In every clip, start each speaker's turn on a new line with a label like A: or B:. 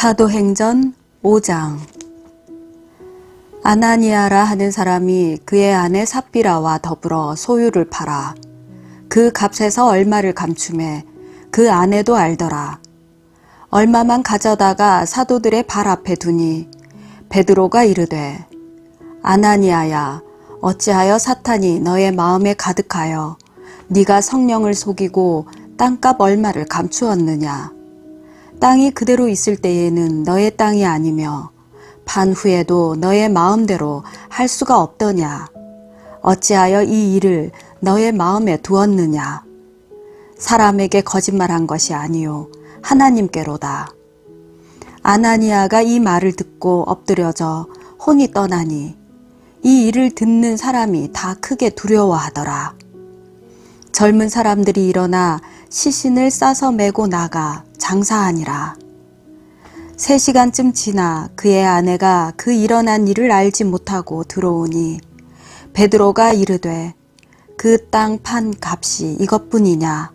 A: 사도행전 5장 아나니아라 하는 사람이 그의 아내 삽비라와 더불어 소유를 팔아 그 값에서 얼마를 감춤해 그 아내도 알더라. 얼마만 가져다가 사도들의 발 앞에 두니 베드로가 이르되 아나니아야 어찌하여 사탄이 너의 마음에 가득하여 네가 성령을 속이고 땅값 얼마를 감추었느냐 땅이 그대로 있을 때에는 너의 땅이 아니며 반 후에도 너의 마음대로 할 수가 없더냐? 어찌하여 이 일을 너의 마음에 두었느냐? 사람에게 거짓말한 것이 아니요 하나님께로다. 아나니아가 이 말을 듣고 엎드려져 혼이 떠나니 이 일을 듣는 사람이 다 크게 두려워하더라. 젊은 사람들이 일어나 시신을 싸서 메고 나가 장사하니라. 세 시간쯤 지나 그의 아내가 그 일어난 일을 알지 못하고 들어오니 베드로가 이르되 그 땅 판 값이 이것뿐이냐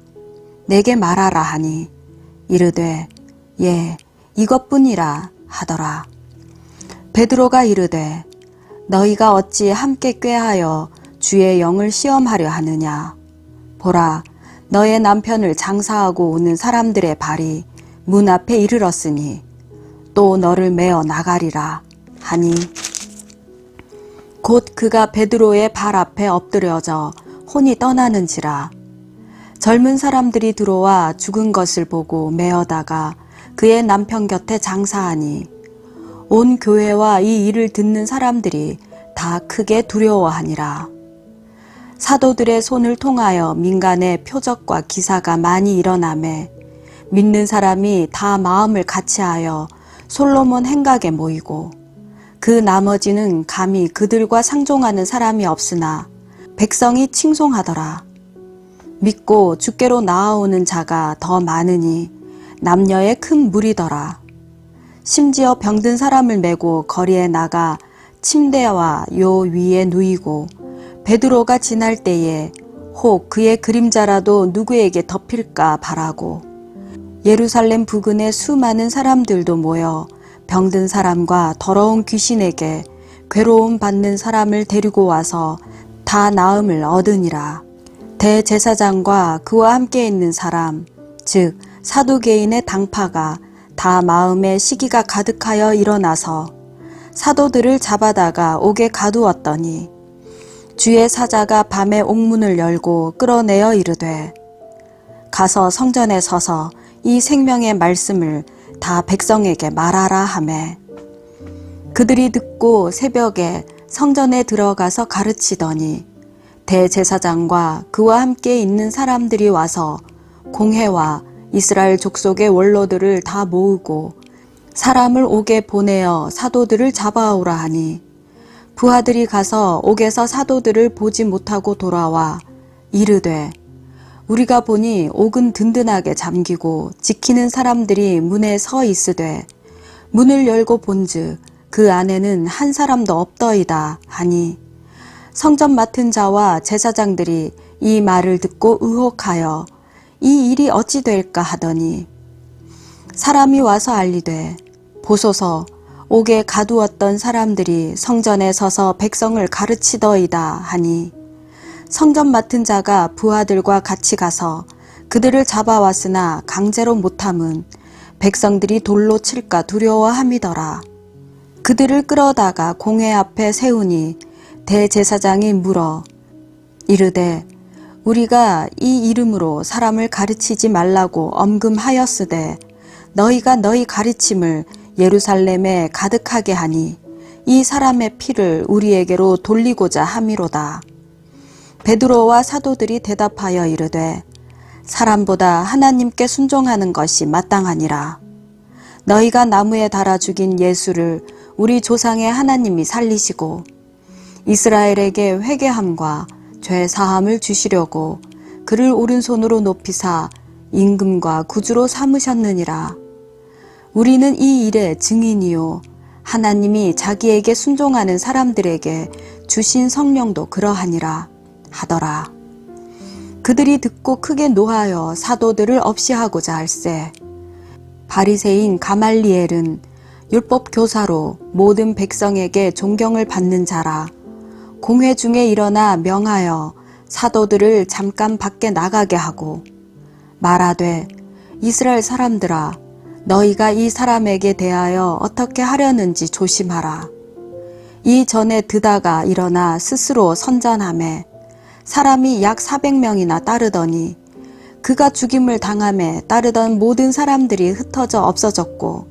A: 내게 말하라 하니 이르되 예 이것뿐이라 하더라. 베드로가 이르되 너희가 어찌 함께 꾀하여 주의 영을 시험하려 하느냐 보라 너의 남편을 장사하고 오는 사람들의 발이 문 앞에 이르렀으니 또 너를 메어 나가리라 하니 곧 그가 베드로의 발 앞에 엎드려져 혼이 떠나는지라 젊은 사람들이 들어와 죽은 것을 보고 메어다가 그의 남편 곁에 장사하니 온 교회와 이 일을 듣는 사람들이 다 크게 두려워하니라. 사도들의 손을 통하여 민간의 표적과 기사가 많이 일어나매 믿는 사람이 다 마음을 같이하여 솔로몬 행각에 모이고 그 나머지는 감히 그들과 상종하는 사람이 없으나 백성이 칭송하더라. 믿고 주께로 나아오는 자가 더 많으니 남녀의 큰 무리더라. 심지어 병든 사람을 메고 거리에 나가 침대와 요 위에 누이고 베드로가 지날 때에 혹 그의 그림자라도 누구에게 덮일까 바라고 예루살렘 부근에 수많은 사람들도 모여 병든 사람과 더러운 귀신에게 괴로움 받는 사람을 데리고 와서 다 나음을 얻으니라. 대제사장과 그와 함께 있는 사람, 즉 사두개인의 당파가 다 마음에 시기가 가득하여 일어나서 사도들을 잡아다가 옥에 가두었더니 주의 사자가 밤에 옥문을 열고 끌어내어 이르되 가서 성전에 서서 이 생명의 말씀을 다 백성에게 말하라 하매. 그들이 듣고 새벽에 성전에 들어가서 가르치더니 대제사장과 그와 함께 있는 사람들이 와서 공회와 이스라엘 족속의 원로들을 다 모으고 사람을 옥에 보내어 사도들을 잡아오라 하니 부하들이 가서 옥에서 사도들을 보지 못하고 돌아와 이르되 우리가 보니 옥은 든든하게 잠기고 지키는 사람들이 문에 서 있으되 문을 열고 본즉 그 안에는 한 사람도 없더이다 하니 성전 맡은 자와 제사장들이 이 말을 듣고 의혹하여 이 일이 어찌 될까 하더니 사람이 와서 알리되 보소서 옥에 가두었던 사람들이 성전에 서서 백성을 가르치더이다 하니 성전 맡은 자가 부하들과 같이 가서 그들을 잡아왔으나 강제로 못함은 백성들이 돌로 칠까 두려워함이더라. 그들을 끌어다가 공회 앞에 세우니 대제사장이 물어 이르되 우리가 이 이름으로 사람을 가르치지 말라고 엄금하였으되 너희가 너희 가르침을 예루살렘에 가득하게 하니 이 사람의 피를 우리에게로 돌리고자 함이로다. 베드로와 사도들이 대답하여 이르되 사람보다 하나님께 순종하는 것이 마땅하니라. 너희가 나무에 달아 죽인 예수를 우리 조상의 하나님이 살리시고 이스라엘에게 회개함과 죄 사함을 주시려고 그를 오른손으로 높이사 임금과 구주로 삼으셨느니라. 우리는 이 일의 증인이요. 하나님이 자기에게 순종하는 사람들에게 주신 성령도 그러하니라 하더라. 그들이 듣고 크게 노하여 사도들을 없이 하고자 할세. 바리새인 가말리엘은 율법 교사로 모든 백성에게 존경을 받는 자라 공회 중에 일어나 명하여 사도들을 잠깐 밖에 나가게 하고 말하되 이스라엘 사람들아 너희가 이 사람에게 대하여 어떻게 하려는지 조심하라. 이 전에 드다가 일어나 스스로 선전함에 사람이 약 400명이나 따르더니 그가 죽임을 당함에 따르던 모든 사람들이 흩어져 없어졌고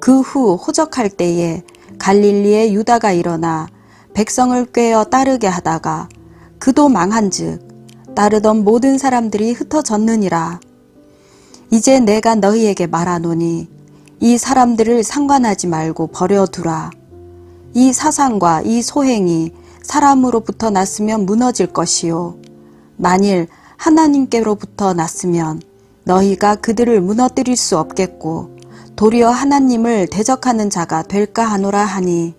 A: 그 후 호적할 때에 갈릴리의 유다가 일어나 백성을 꿰어 따르게 하다가 그도 망한즉 따르던 모든 사람들이 흩어졌느니라 이제 내가 너희에게 말하노니 이 사람들을 상관하지 말고 버려두라. 이 사상과 이 소행이 사람으로부터 났으면 무너질 것이요. 만일 하나님께로부터 났으면 너희가 그들을 무너뜨릴 수 없겠고 도리어 하나님을 대적하는 자가 될까 하노라 하니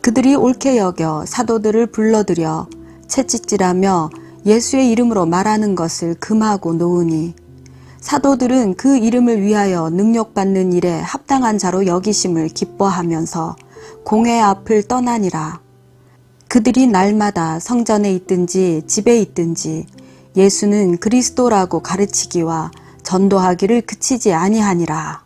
A: 그들이 옳게 여겨 사도들을 불러들여 채찍질하며 예수의 이름으로 말하는 것을 금하고 놓으니 사도들은 그 이름을 위하여 능력받는 일에 합당한 자로 여기심을 기뻐하면서 공회 앞을 떠나니라. 그들이 날마다 성전에 있든지 집에 있든지 예수는 그리스도라고 가르치기와 전도하기를 그치지 아니하니라.